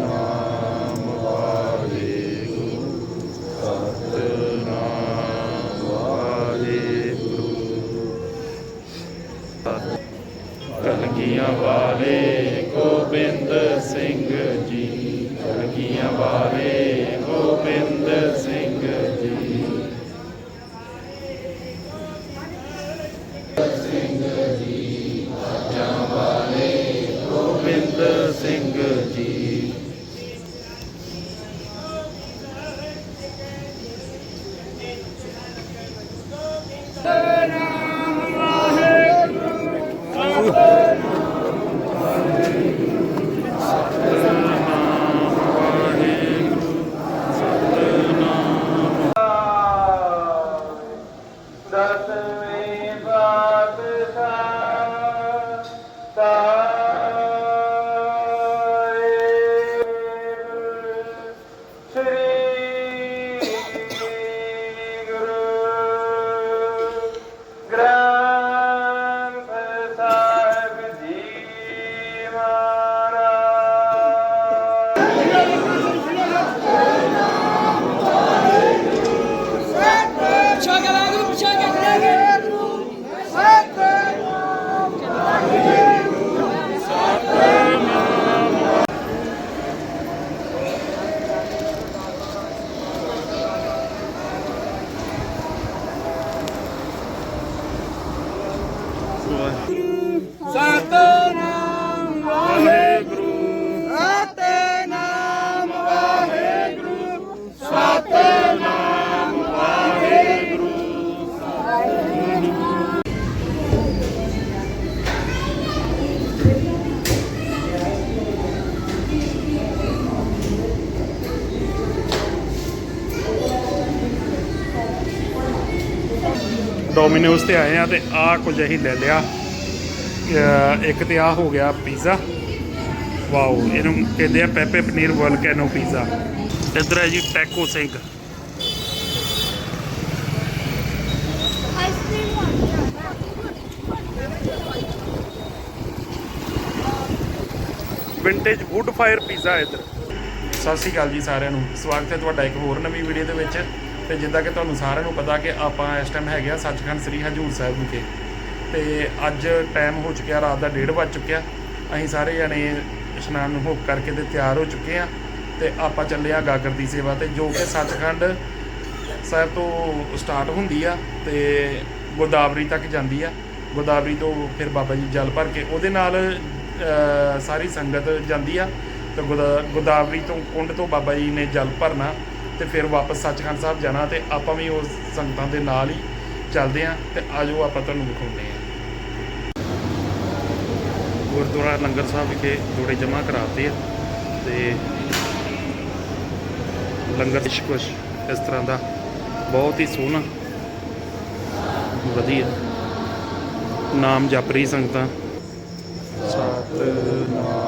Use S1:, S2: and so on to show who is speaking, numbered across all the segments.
S1: Satnam Domino's ਤੇ ਆਏ ਆ ਤੇ ਆ ਕੁਝ ਅਸੀਂ ਲੈ ਲਿਆ। ਇੱਕ ਤੇ ਆ ਹੋ ਗਿਆ ਪੀਜ਼ਾ। ਵਾਓ, ਇਹਨੂੰ ਕਹਿੰਦੇ ਆ ਪੈਪੇ ਪਨੀਰ ਵੋਲਕੈਨੋ ਪੀਜ਼ਾ। ਇੱਧਰ ਹੈ ਜੀ Taco Singh vintage wood fire pizza ਇੱਧਰ। ਸਤਿ ਸ਼੍ਰੀ ਅਕਾਲ ਜੀ ਸਾਰਿਆਂ ਨੂੰ। ਸਵਾਗਤ ਹੈ ਤੁਹਾਡਾ ਇੱਕ ਹੋਰ ਨਵੀਂ ਵੀਡੀਓ ਦੇ ਵਿੱਚ। ਤੇ ਜਿੱਦਾਂ ਕਿ ਤੁਹਾਨੂੰ ਸਾਰਿਆਂ ਨੂੰ ਪਤਾ ਕਿ ਆਪਾਂ ਇਸ ਟਾਈਮ ਹੈਗੇ ਆ ਸੱਚਖੰਡ ਸ੍ਰੀ ਹਜੂਰ ਸਾਹਿਬ ਵਿਖੇ। ਤੇ ਅੱਜ ਟਾਈਮ ਹੋ ਚੁੱਕਿਆ, ਰਾਤ ਦਾ 1:30 ਵੱਜ ਚੁੱਕਿਆ। ਅਸੀਂ ਸਾਰੇ ਜਣੇ ਇਸ਼ਨਾਨ ਨੂੰ ਹੋ ਕਰਕੇ ਤੇ ਤਿਆਰ ਹੋ ਚੁੱਕੇ ਆ ਤੇ ਆਪਾਂ ਚੱਲੇ ਆ ਗਾਗਰ ਦੀ ਸੇਵਾ ਤੇ, ਜੋ ਕਿ ਸੱਚਖੰਡ ਸਾਹਿਬ ਤੋਂ ਸਟਾਰਟ ਹੁੰਦੀ ਆ ਤੇ ਗੋਦਾਵਰੀ ਤੱਕ ਜਾਂਦੀ ਆ। ਗੋਦਾਵਰੀ ਤੋਂ ਫਿਰ ਬਾਬਾ ਜੀ ਜਲ ਭਰ ਕੇ ਉਹਦੇ ਨਾਲ ਸਾਰੀ ਸੰਗਤ ਜਾਂਦੀ ਆ। ਤੇ ਗੋਦਾ- ਗੋਦਾਵਰੀ ਤੋਂ ਕੁੰਡ ਤੋਂ ਬਾਬਾ ਜੀ ਨੇ ਜਲ ਭਰਨਾ। ਤੇ ਫਿਰ ਵਾਪਸ ਸੱਚਖੰਡ ਸਾਹਿਬ ਜਾਣਾ ਤੇ ਆਪਾਂ ਵੀ ਉਸ ਸੰਗਤਾਂ ਦੇ ਨਾਲ ਹੀ ਚੱਲਦੇ ਆ ਤੇ ਆਜੋ ਆਪਾਂ ਤੁਹਾਨੂੰ ਵਿਖਾਉਂਦੇ ਆ ਗੁਰਦੁਆਰਾ ਲੰਗਰ ਸਾਹਿਬ ਵਿਖੇ ਜੋੜੇ ਜਮ੍ਹਾਂ ਕਰਾਤੇ ਆ ਤੇ ਲੰਗਰ ਕੁਛ ਇਸ ਤਰ੍ਹਾਂ ਦਾ ਬਹੁਤ ਹੀ ਸੋਹਣਾ, ਵਧੀਆ ਨਾਮ ਜਪ ਰਹੀ ਸੰਗਤਾਂ। ਸਤਨਾਮ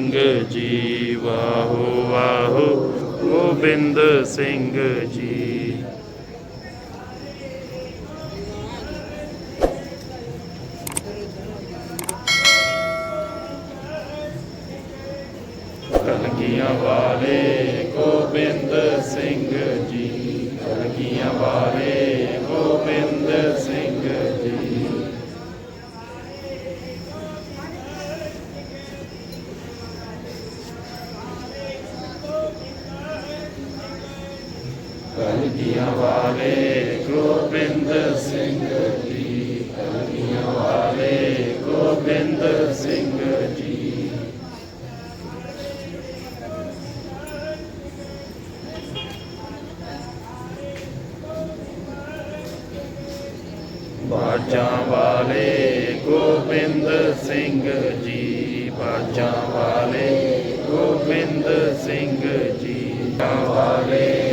S1: ਸਿੰਘ ਜੀ ਵਾਹੋ ਵਾਹੋ ਗੋਬਿੰਦ ਸਿੰਘ ਜੀ ਕਲੀਆਂ ਵਾਲੇ ਗੋਬਿੰਦ ਸਿੰਘ ਜੀ ਕਲੀਆਂ ਵਾਲੇ ਗੋਬਿੰਦ ਸਿੰਘ ਜੀ ਬਾਜਾਂ ਵਾਲੇ ਗੋਬਿੰਦ ਸਿੰਘ ਜੀ
S2: ਬਾਜਾਂ ਵਾਲੇ ਗੋਬਿੰਦ ਸਿੰਘ ਜੀ ਵਾਲੇ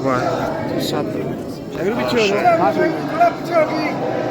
S1: Guarda, lasciatelo. È un piccione. È un piccione.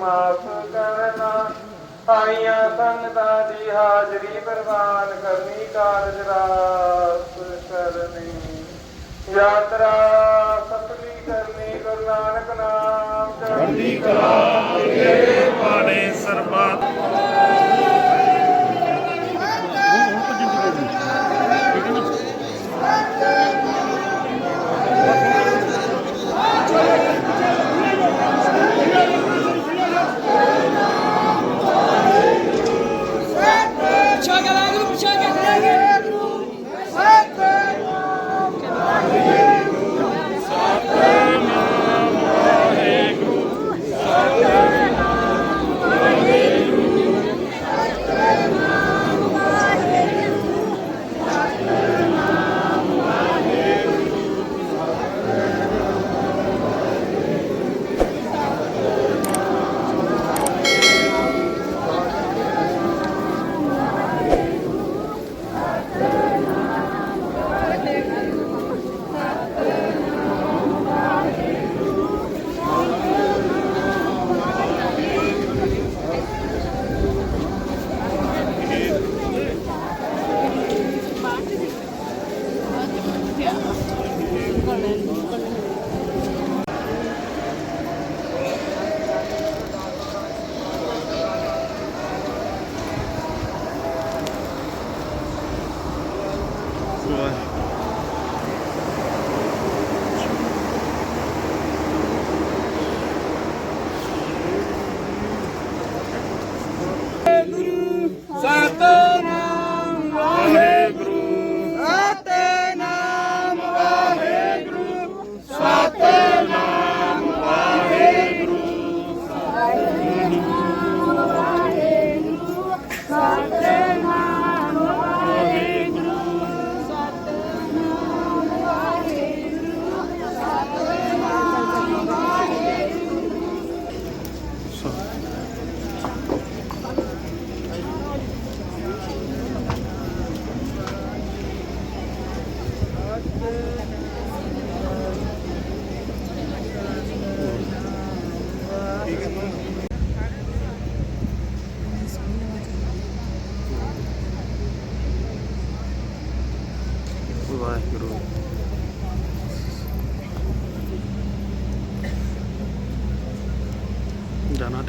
S1: ਮਾਫ ਕਰਨਾ। ਆਈਆਂ ਸੰਗਤਾਂ ਦੀ ਹਾਜ਼ਰੀ ਪ੍ਰਵਾਨ ਕਰਨੀ ਕਾਰਜ ਰਾਸ ਕਰਨੀ। ਯਾਤਰਾ ਸਤਲੀ ਕਰਨੀ ਗੁਰੂ ਨਾਨਕ ਨਾਮ ਚੜ੍ਹਦੀ ਕਲਾ।
S2: ਦੇ ਪਾਣੇ ਸਰਬੱਤ।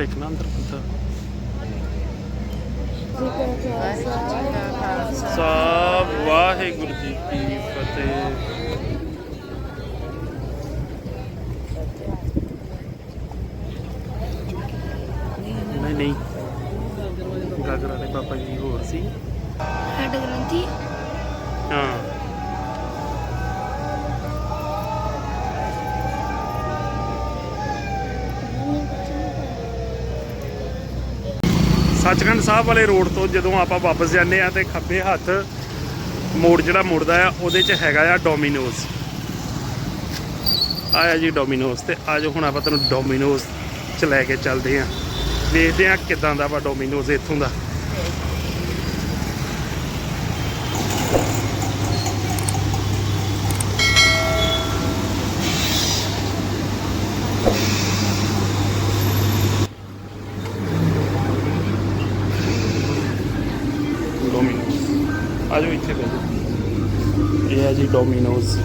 S1: ਅੰਦਰ ਪੁੱਤ ਸਾਹਿਬ ਸੱਚਖੰਡ ਸਾਹਿਬ ਵਾਲੇ ਰੋਡ ਤੋਂ ਜਦੋਂ ਆਪਾਂ ਵਾਪਸ ਜਾਂਦੇ ਆ ਤੇ ਖੱਬੇ ਹੱਥ ਮੋੜ ਜਿਹੜਾ ਮੁੜਦਾ ਆ, ਉਹਦੇ 'ਚ ਹੈਗਾ ਆ ਡੋਮਿਨੋਜ਼। ਆਇਆ ਜੀ ਡੋਮਿਨੋਜ਼ ਤੇ ਅੱਜ ਹੁਣ ਆਪਾਂ ਤੁਹਾਨੂੰ ਡੋਮਿਨੋਜ਼ 'ਚ ਲੈ ਕੇ ਚੱਲਦੇ ਆ ਵੇਖਦੇ ਆ ਕਿਦਾਂ ਦਾ ਵਾ ਡੋਮਿਨੋਜ਼ ਇੱਥੋਂ ਦਾ। ਡੋਮਿਨੋਜ਼ ਇੱਥੇ ਬਹਿ ਇਹ ਹੈ ਜੀ ਡੋਮਿਨੋਜ਼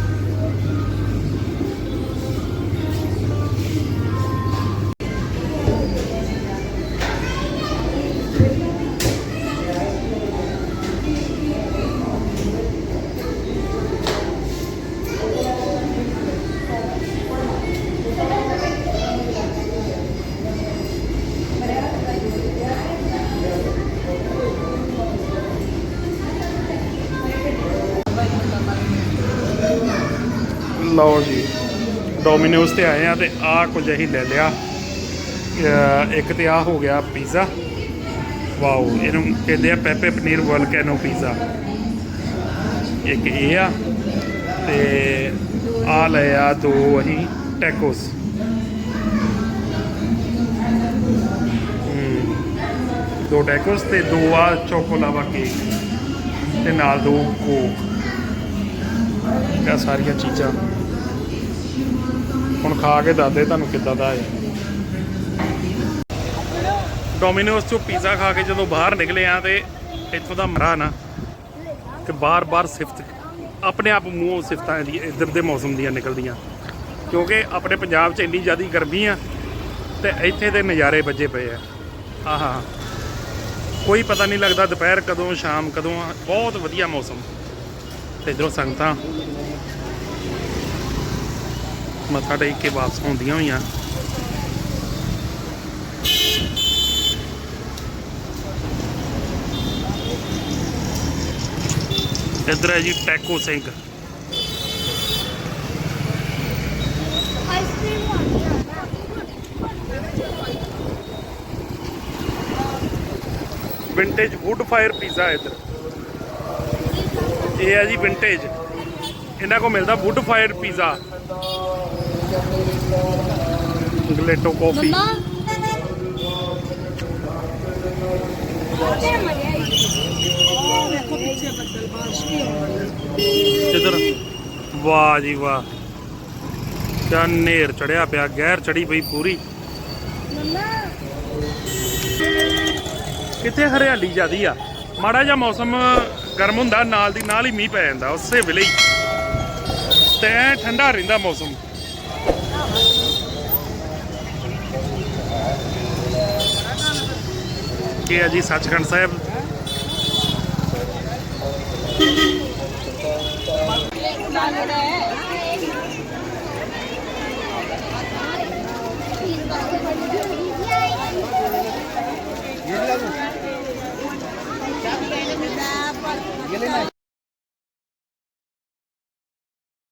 S1: ਲਓ ਜੀ। ਡੋਮਿਨੋਜ਼ ਤੇ ਆਏ ਆ ਤੇ ਆਹ ਕੁਝ ਅਸੀਂ ਲੈ ਲਿਆ। ਇੱਕ ਤੇ ਆ ਹੋ ਗਿਆ ਪੀਜ਼ਾ ਵਾਓ ਇਹਨੂੰ ਕਹਿੰਦੇ ਆ ਪੈਪੇ ਪਨੀਰ ਵੋਲਕੈਨੋ ਪੀਜ਼ਾ ਇੱਕ ਇਹ ਆ ਤੇ ਆ ਲੈ ਆ ਦੋ ਅਸੀਂ ਟੈਕੋਸ ਦੋ ਟੈਕੋਸ ਤੇ ਦੋ ਆ ਚੋਕੋਲਾਵਾ ਕੇਕ ਤੇ ਨਾਲ ਦੋ ਕੋਕ ਇਹ ਸਾਰੀਆਂ ਚੀਜ਼ਾਂ। ਹੁਣ ਖਾ ਕੇ ਦੱਸਦੇ ਤੁਹਾਨੂੰ ਕਿੱਦਾਂ ਦਾ ਹੈ। ਡੋਮਿਨੋਸ ਤੋਂ ਪੀਜ਼ਾ ਖਾ ਕੇ ਜਦੋਂ ਬਾਹਰ ਨਿਕਲੇ ਆ ਤੇ ਇੱਥੋਂ ਦਾ ਮਰਾ ਨਾ ਕਿ ਬਾਰ-ਬਾਰ ਸਿਫਤ ਆਪਣੇ ਆਪ ਮੂੰਹੋਂ ਸਿਫਤਾਂ ਦੀ ਇੱਧਰ ਦੇ ਮੌਸਮ ਦੀਆਂ ਨਿਕਲਦੀਆਂ। ਕਿਉਂਕਿ ਆਪਣੇ ਪੰਜਾਬ 'ਚ ਇੰਨੀ ਜ਼ਿਆਦੀ ਗਰਮੀ ਆ ਤੇ ਇੱਥੇ ਦੇ ਨਜ਼ਾਰੇ ਵੱਜੇ ਪਏ ਆ। ਆਹਾ ਕੋਈ ਪਤਾ ਨਹੀਂ ਲੱਗਦਾ ਦੁਪਹਿਰ ਕਦੋਂ ਸ਼ਾਮ ਕਦੋਂ ਆ, ਬਹੁਤ ਵਧੀਆ ਮੌਸਮ। ਤੇ ਇਧਰੋਂ ਸੰਗਤਾਂ ਮੱਥਾ ਟੇਕ ਕੇ ਵਾਪਸ ਆਉਂਦੀਆਂ ਹੋਈਆਂ। ਇੱਧਰ ਹੈ ਜੀ Taco Singh. Vintage wood fire pizza ਇੱਧਰ। ਇਹ ਹੈ ਜੀ ਵਿੰਟੇਜ ਇਹਨਾਂ ਕੋ ਮਿਲਦਾ wood fire pizza gelato coffee ਇੱਧਰ। ਵਾਹ ਜੀ ਵਾਹ। ਕਿਆ ਨੇਰ ਚੜਿਆ ਪਿਆ ਗਹਿਰ ਚੜੀ ਪਈ ਪੂਰੀ। ਕਿੱਥੇ ਹਰਿਆਲੀ ਜਿਆਦੀ ਆ। ਮਾੜਾ ਜਿਹਾ ਮੌਸਮ ਗਰਮ ਹੁੰਦਾ ਨਾਲ ਦੀ ਨਾਲ ਹੀ ਮੀਂਹ ਪੈ ਜਾਂਦਾ ਉਸੇ ਵੇਲੇ ਹੀ। ਤੇ ਐਂ ਠੰਡਾ ਰਹਿੰਦਾ ਮੌਸਮ। ਕੀ ਹੈ ਜੀ ਸੱਚਖੰਡ ਸਾਹਿਬ?